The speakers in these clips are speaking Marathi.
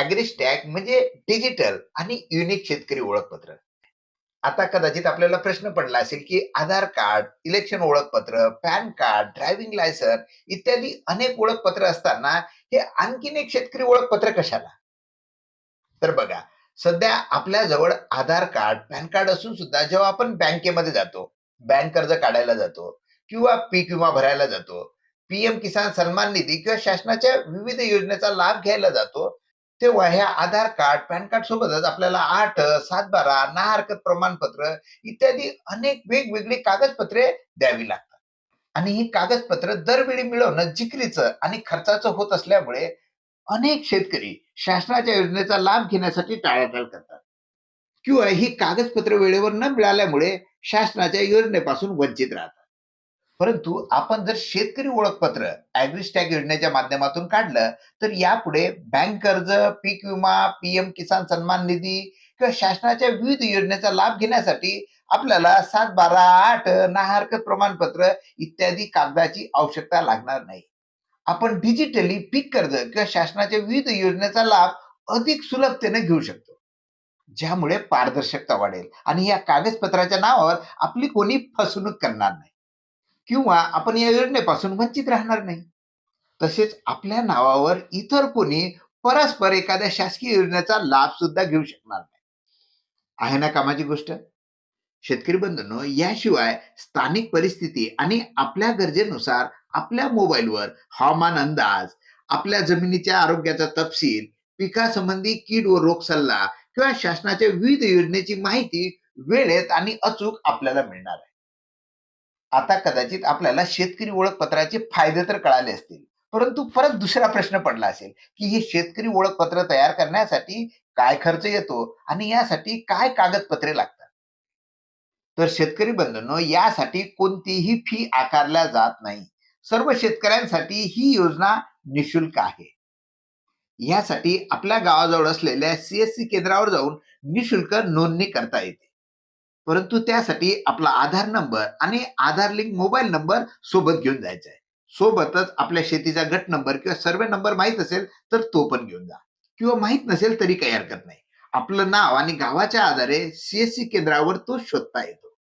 ॲग्रिस्टॅग म्हणजे डिजिटल आणि युनिक शेतकरी ओळखपत्र. आता कदाचित आपल्याला प्रश्न पडला असेल की आधार कार्ड इलेक्शन ओळखपत्र पॅन कार्ड ड्रायव्हिंग लायसन इत्यादी अनेक ओळखपत्र असताना हे आणखीन एक शेतकरी ओळखपत्र कशाला? तर बघा सध्या आपल्या जवळ आधार कार्ड पॅन कार्ड असून सुद्धा जेव्हा आपण बँकेमध्ये जातो बँक कर्ज काढायला जातो किंवा पीक विमा भरायला जातो पीएम किसान सन्मान निधी किंवा शासनाच्या विविध योजनेचा लाभ घ्यायला जातो तेव्हा ह्या आधार कार्ड पॅन कार्ड सोबतच आपल्याला आठ सात बारा ना हरकत प्रमाणपत्र इत्यादी अनेक वेगवेगळी कागदपत्रे द्यावी लागतात. आणि ही कागदपत्र दरवेळी मिळवणं जिकरीचं आणि खर्चाचं होत असल्यामुळे अनेक शेतकरी शासनाच्या योजनेचा लाभ घेण्यासाठी टाळाटाळ करतात. किंवा ही कागदपत्र वेळेवर न मिळाल्यामुळे शासनाच्या योजनेपासून वंचित राहतात. परंतु आपण जर शेतकरी ओळखपत्र ॲग्रिस्टॅग योजनेच्या माध्यमातून काढलं तर यापुढे बँक कर्ज पीक विमा पीएम किसान सन्मान निधी किंवा शासनाच्या विविध योजनेचा लाभ घेण्यासाठी आपल्याला सात बारा आठ ना हरकत प्रमाणपत्र इत्यादी कागदाची आवश्यकता लागणार नाही. आपण डिजिटली पीक कर्ज किंवा शासनाच्या विविध योजनेचा लाभ अधिक सुलभतेने घेऊ शकतो. ज्यामुळे पारदर्शकता वाढेल आणि या कागदपत्राच्या नावावर आपली कोणी फसवणूक करणार नाही. किंवा आपण या योजनेपासून वंचित राहणार नाही. तसेच आपल्या नावावर इतर कोणी परस्पर एखाद्या शासकीय योजनेचा लाभ सुद्धा घेऊ शकणार नाही. आहे ना कामाची गोष्ट? शेतकरी बंधूंनो याशिवाय स्थानिक परिस्थिती आणि आपल्या गरजेनुसार आपल्या मोबाईलवर हवामान अंदाज आपल्या जमिनीच्या आरोग्याचा तपशील पिकासंबंधी कीड व रोग सल्ला किंवा शासनाच्या विविध योजनेची माहिती वेळेत आणि अचूक आपल्याला मिळणार आहे. आता कदाचित आपल्याला शेतकरी ओळखपत्राचे फायदे तर कळाले असतील. परंतु परत दुसरा प्रश्न पडला असेल की हे शेतकरी ओळखपत्र तयार करण्यासाठी काय खर्च येतो आणि यासाठी काय कागदपत्रे लागतात? तर शेतकरी बंधूंनो यासाठी कोणतीही फी आकारल्या जात नाही. सर्व शेतकऱ्यांसाठी ही योजना निशुल्क आहे. यासाठी आपल्या गावाजवळ असलेल्या सीएससी केंद्रावर जाऊन निशुल्क नोंदणी करता येते. परंतु त्यासाठी आपला आधार नंबर आणि आधार लिंक मोबाईल नंबर सोबत घेऊन जायचा आहे सोबतच आपल्या शेतीचा गट नंबर किंवा सर्वे नंबर माहीत असेल तर तो पण घेऊन जा. किंवा माहीत नसेल तरी काही हरकत नाही. आपलं नाव आणि गावाच्या आधारे सीएससी केंद्रावर तो शोधता येतो.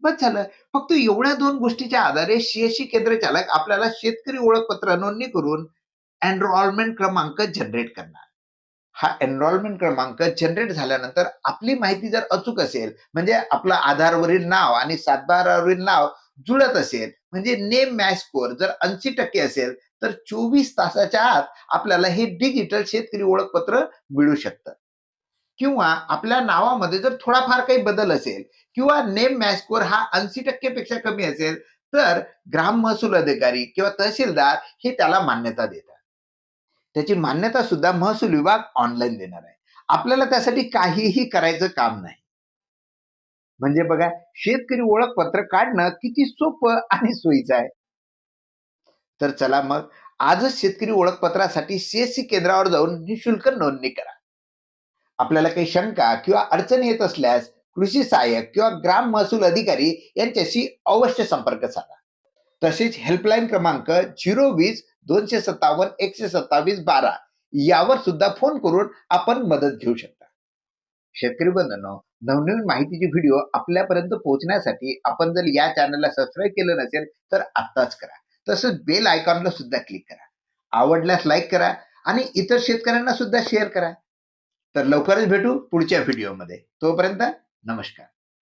बस झालं. फक्त एवढ्या दोन गोष्टीच्या आधारे सीएससी केंद्र चालक आपल्याला शेतकरी ओळखपत्र नोंदणी करून एनरोलमेंट क्रमांक जनरेट करणार. हा एनरोलमेंट क्रमांक जनरेट झाल्यानंतर आपली माहिती जर अचूक असेल म्हणजे आपलं आधारवरील नाव आणि सातबारावरील नाव जुळत असेल म्हणजे नेम मॅच स्कोअर जर ऐंशी टक्के असेल तर चोवीस तासाच्या आत आपल्याला हे डिजिटल शेतकरी ओळखपत्र मिळू शकतं. किंवा आपल्या नावामध्ये जर थोडाफार काही बदल असेल किंवा नेम मॅच स्कोअर हा ऐंशी टक्केपेक्षा कमी असेल तर ग्राम महसूल अधिकारी किंवा तहसीलदार हे त्याला मान्यता देतात. त्याची मान्यता सुद्धा महसूल विभाग ऑनलाईन देणार आहे. आपल्याला त्यासाठी काहीही करायचं काम नाही. म्हणजे बघा शेतकरी ओळखपत्र काढणं किती सोपं आणि सोयीचं आहे. तर चला मग आजच शेतकरी ओळखपत्रासाठी सीएससी केंद्रावर जाऊन निशुल्क नोंदणी करा. आपल्याला काही शंका किंवा अडचणी येत असल्यास कृषी सहाय्यक किंवा ग्राम महसूल अधिकारी यांच्याशी अवश्य संपर्क साधा. तसेच हेल्पलाईन क्रमांक झिरो वीस दोनशे सत्तावन्न एकशे सत्तावीस बारा. यावर सुद्धा फोन करून आपण मदत घेऊ शकता. शेतकरी बंधनो नवनवीन माहितीचे व्हिडिओ आपल्यापर्यंत पोहोचण्यासाठी आपण जर या चॅनलला सबस्क्राईब केलं नसेल तर आत्ताच करा. तसंच बेल आयकॉनला सुद्धा क्लिक करा. आवडल्यास लाईक करा आणि इतर शेतकऱ्यांना सुद्धा शेअर करा. तर लवकरच भेटू पुढच्या व्हिडिओमध्ये तोपर्यंत नमस्कार.